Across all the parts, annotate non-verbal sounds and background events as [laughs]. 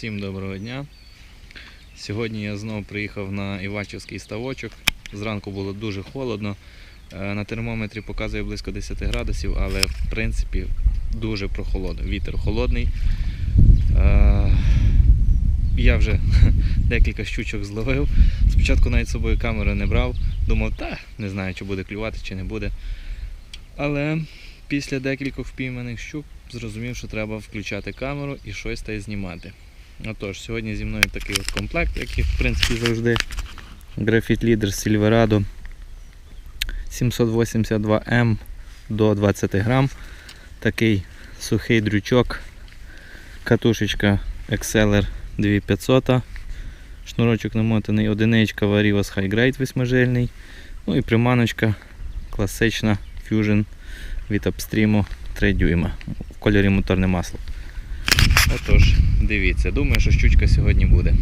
Всім доброго дня. Сьогодні я знову приїхав на Івачівський ставочок. Зранку було дуже холодно. Е, На термометрі показує близько 10 градусів, але в принципі дуже прохолодно. Вітер холодний. Е, Я вже [laughs] декілька щучок зловив. Спочатку навіть з собою камеру не брав. Думав, та не знаю, чи буде клювати, чи не буде. Але після декількох впійманих щук зрозумів, що треба включати камеру і щось та й знімати. Отож, сьогодні зі мною такий от комплект, який в принципі завжди. Graphite Leader Silverado 782M до 20 грам. Такий сухий дрючок, катушечка Exceller 2500, шнурочок намотаний, одиничка Varivas High Grade восьмижильний, ну і приманочка класична Fusion від Upstream 3 дюйма. В кольорі моторне масло. Отож, дивіться, думаю, що щучка сьогодні буде.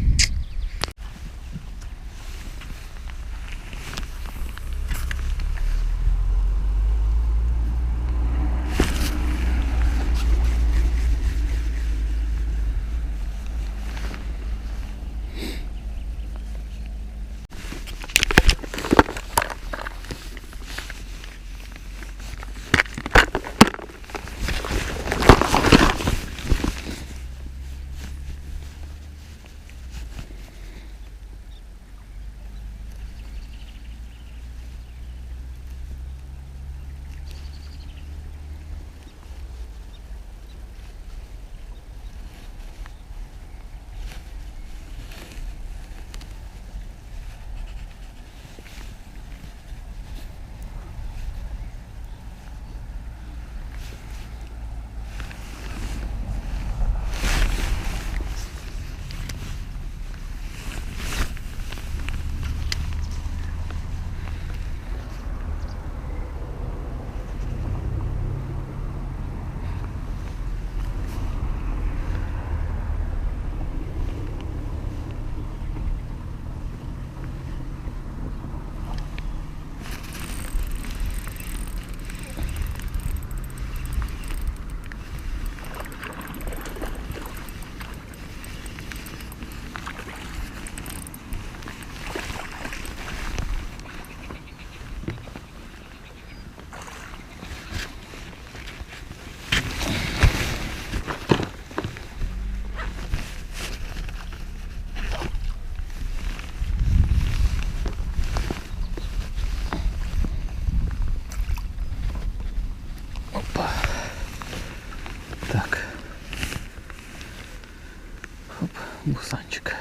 Оп, бусанчик.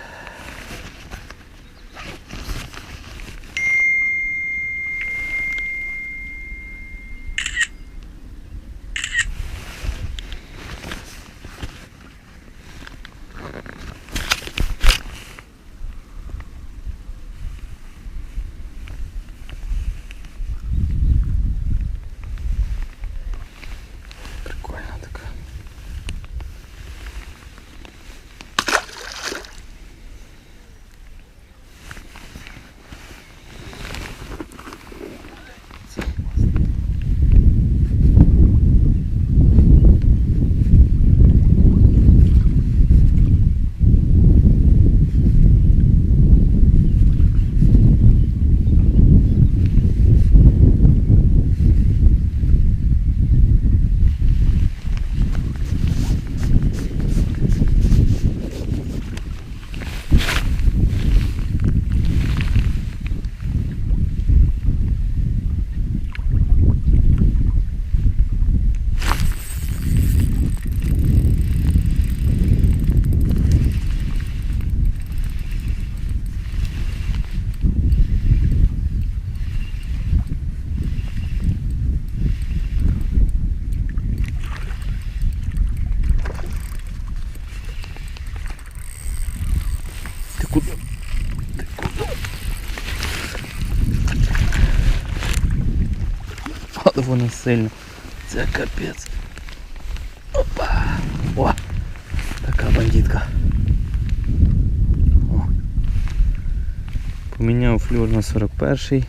Вона сильна. Це капець. Опа. О! Така бандитка. Поміняв флюр на 41-й.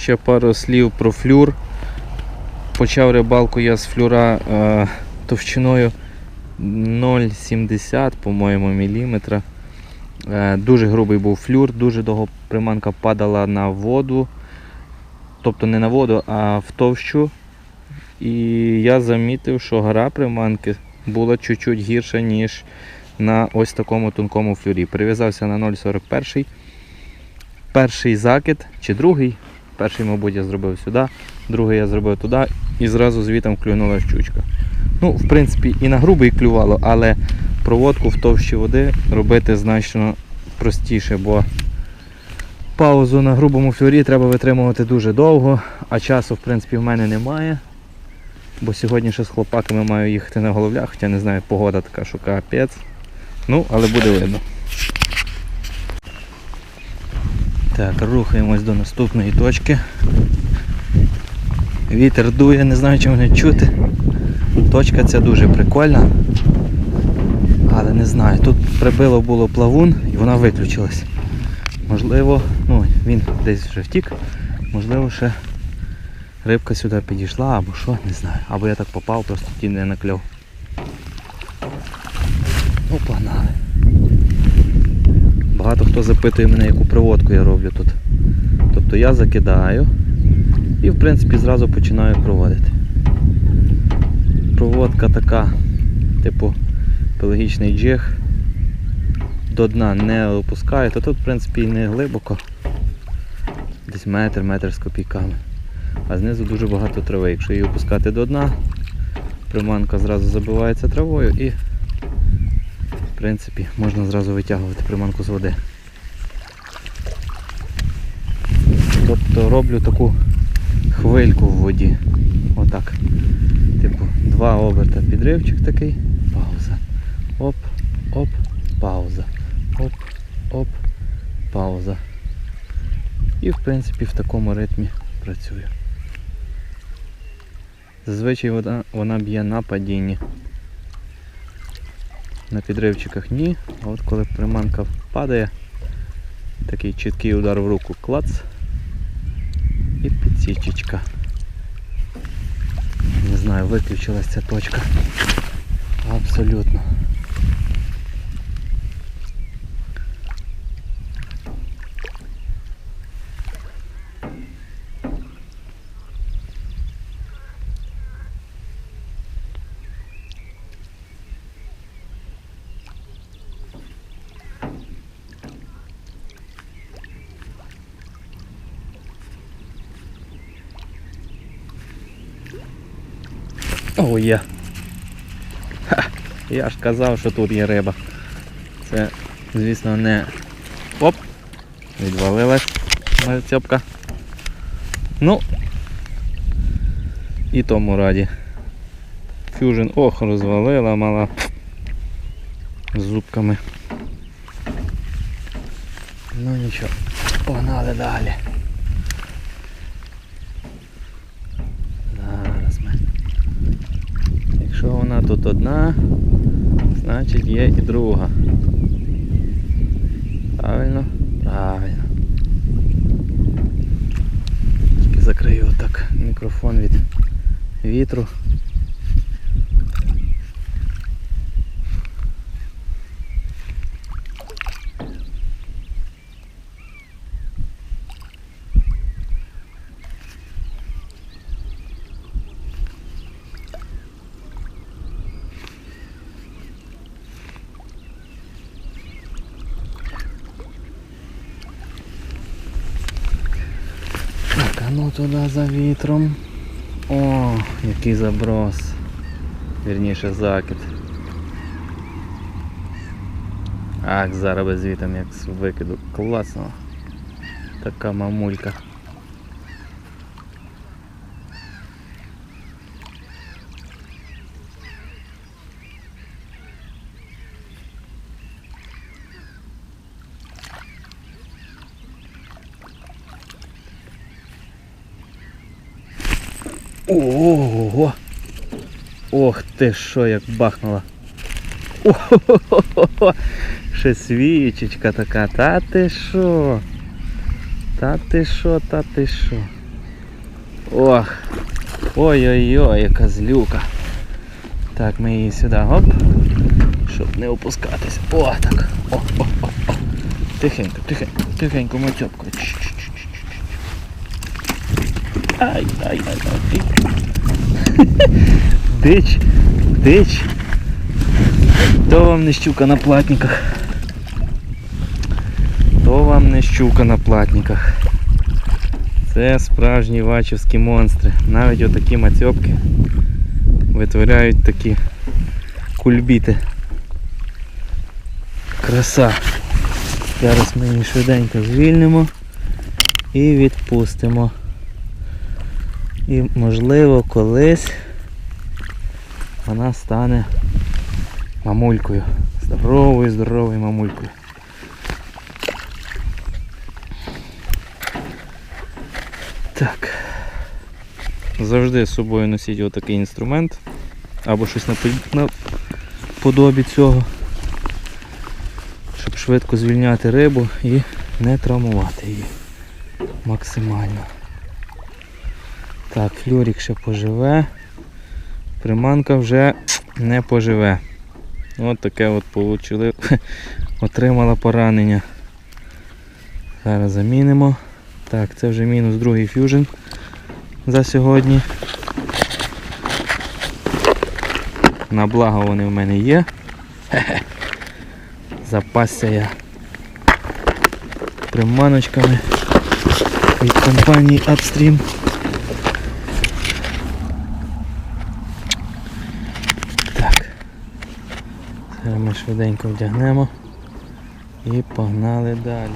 Ще пару слів про флюр. Почав рибалку я з флюра е, товщиною 0,70, по-моєму, міліметра. Е, Дуже грубий був флюр, дуже довго приманка падала на воду. Тобто не на воду, а в товщу. І я замітив, що гра приманки була чуть-чуть гірша, ніж на ось такому тонкому флюрі. Прив'язався на 0,41. Перший закид чи другий. Перший, мабуть, я зробив сюди, другий я зробив туди і зразу звітом клюнула щучка. Ну, в принципі, і на грубий клювало, але проводку в товщі води робити значно простіше, бо паузу на грубому флюрі треба витримувати дуже довго, а часу, в принципі, в мене немає. Бо сьогодні ще з хлопаками маю їхати на головлях, хоча не знаю, погода така, що капець. Ну, але буде видно. Так, рухаємось до наступної точки. Вітер дує, не знаю, чи мене чути. Точка ця дуже прикольна. Але не знаю, тут прибило було плавун і вона виключилась. Можливо, ну він десь вже втік, можливо ще рибка сюди підійшла або що, не знаю. Або я так попав, просто ті не накльов. Ну, погнали. Багато хто запитує мене, яку проводку я роблю тут. Тобто я закидаю і в принципі зразу починаю проводити. Проводка така, типу пелагічний джиг. До дна не опускаю, то тут в принципі і не глибоко. Десь метр, метр з копійками. А знизу дуже багато трави. Якщо її опускати до дна, приманка зразу забивається травою і принципі можна зразу витягувати приманку з води. Тобто роблю таку хвильку в воді. Отак. Типу, два оберта підривчик такий, пауза. Оп, оп, пауза. Оп, оп, пауза. І в принципі в такому ритмі працюю. Зазвичай вона, вона б'є на падінні. На підривчиках ні, а от коли приманка падає, такий чіткий удар в руку клац і підсічечка. Не знаю, виключилась ця точка. Абсолютно. О, є. Я ж казав, що тут є риба. Це, звісно, не... Оп! Відвалилась моя цьопка. Ну. І тому раді. Фюжн ох, розвалила мала з зубками. Ну нічого, погнали далі. Зараз ми. Якщо вона тут одна, значить є і друга. Правильно? Правильно. Тільки закрию отак мікрофон від вітру. Ну туди за вітром. О, який заброс. Вірніше закид. Ах, зараз без вітром як з викиду. Класно. Така мамулька. Ого! Ох ти що, як бахнула. Ого! [laughs] Ще свічечка така. Та ти що? Та ти що, та ти що? Ох! Ой-ой-ой, яка злюка. Так, ми її сюди, гоп. Щоб не опускатися. О, так. О, о, о, о. Тихенько, тихенько, тихенько, матьопко. Ай, ай, ай, ай. Дич, дич. То вам не щука на платниках. То вам не щука на платниках. Це справжні вачівські монстри. Навіть отакі мацьопки витворяють такі кульбіти. Краса. Зараз ми її швиденько звільнимо і відпустимо. І можливо колись вона стане мамулькою. Здоровою, здоровою мамулькою. Так. Завжди з собою носіть отакий інструмент. Або щось напо- наподобі цього. Щоб швидко звільняти рибу і не травмувати її максимально. Так, флюрик ще поживе. Приманка вже не поживе. От таке от получили. [laughs] Отримала поранення. Зараз замінимо. Так, це вже мінус другий фюжн за сьогодні. На благо вони в мене є. Хе-хе. [laughs] Запасся я приманочками від компанії Upstream. Ми швиденько вдягнемо і погнали далі.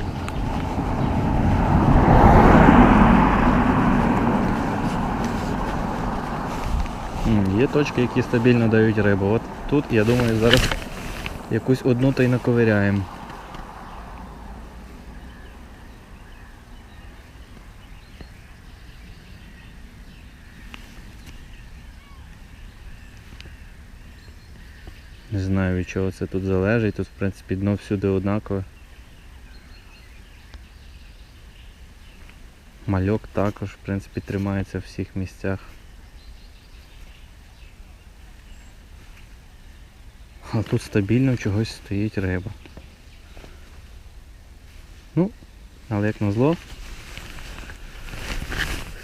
Є точки, які стабільно дають рибу. От тут, я думаю, зараз якусь одну та й наковиряємо. Не знаю від чого це тут залежить, тут в принципі дно всюди однакове. Мальок також, в принципі, тримається в всіх місцях. А тут стабільно чогось стоїть риба. Ну, але як назло,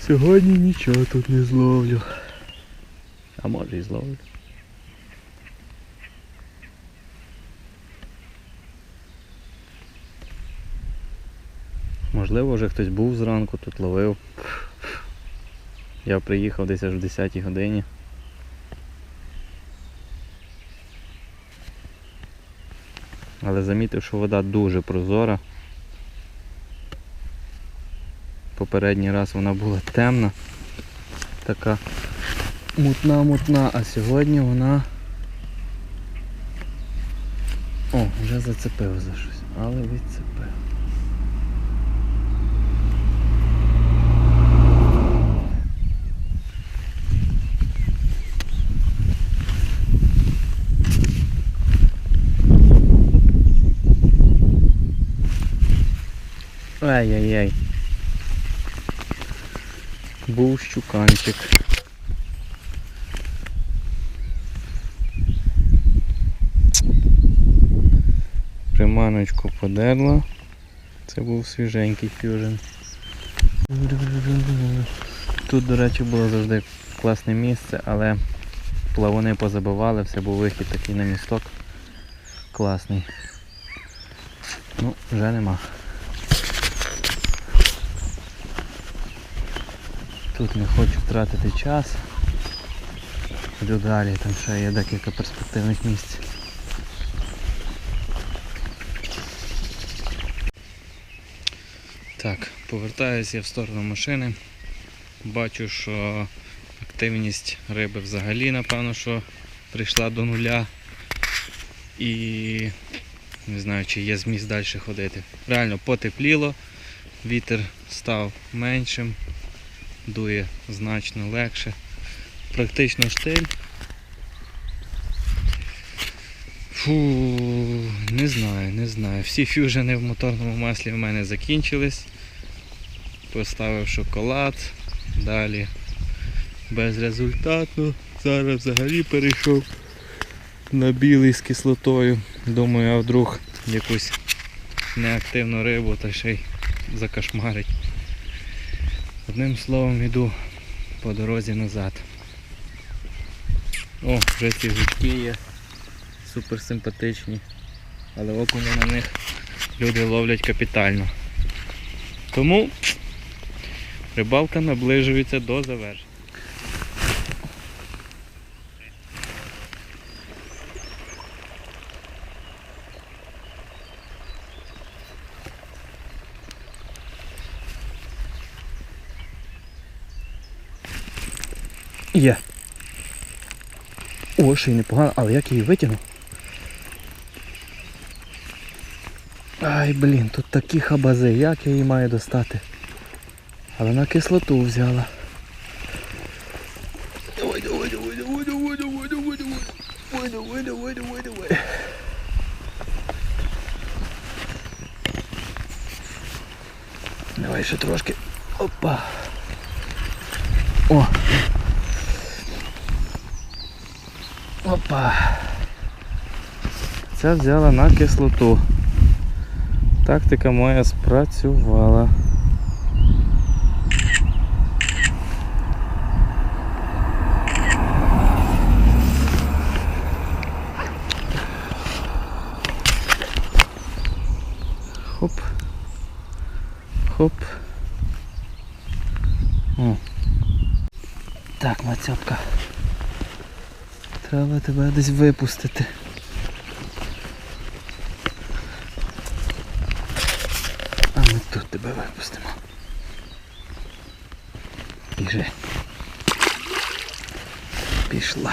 сьогодні нічого тут не зловлю. А може і зловлю. Можливо, вже хтось був зранку, тут ловив. Я приїхав десь аж в 10 годині. Але замітив, що вода дуже прозора. Попередній раз вона була темна, така мутна-мутна, а сьогодні вона... О, вже зацепив за щось, але відцепив. Ай-яй-яй. Був щуканчик. Приманочку подерла. Це був свіженький фюжн. Тут, до речі, було завжди класне місце, але плавуни позабивали, все був вихід такий на місток. Класний. Ну, вже нема. Тут не хочу втратити час. Йду далі, там ще є декілька перспективних місць. Так, повертаюся я в сторону машини. Бачу, що активність риби взагалі, напевно, що прийшла до нуля. І не знаю, чи є зміст далі ходити. Реально потепліло, вітер став меншим, дує значно легше. практично штиль. Фу, не знаю, не знаю. Всі фюжени в моторному маслі в мене закінчились. Поставив шоколад, далі безрезультатно. Зараз взагалі перейшов на білий з кислотою. Думаю, а вдруг якусь неактивну рибу та ще й закашмарить. Одним словом йду по дорозі назад. О, вже ці жучки є. Супер симпатичні. Але окуня на них люди ловлять капітально. Тому рибалка наближується до завершення. Є. О, ще й непогано, але як її витягнув? Ай, блін, тут такі хабази, як я її маю достати? Але на кислоту взяла. Давай, давай, давай, давай, давай, давай, давай, давай. Давай, давай, давай, давай, давай. Ще трошки. Опа. О. Опа. Ця взяла на кислоту. Тактика моя спрацювала. Хоп. Хоп. О. Так, мацьопка. Треба тебе десь випустити. А ми тут тебе випустимо. Біжи. Пішла.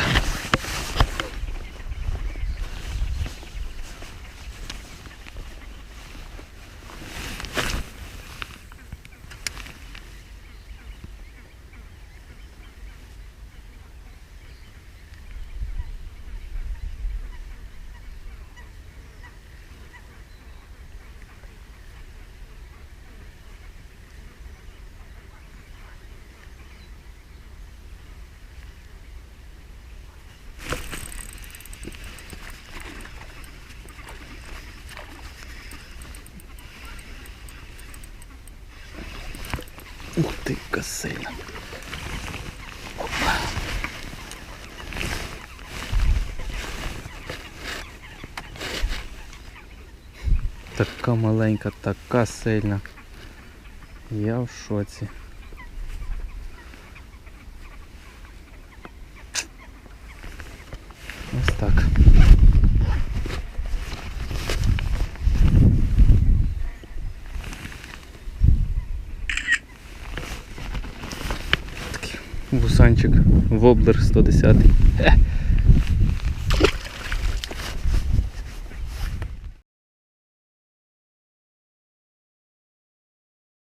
Ух ти, яка сильна. Така маленька, така сильна. Я в шоці. Ось так. Такий Бусанчик, воблер 110. Хе.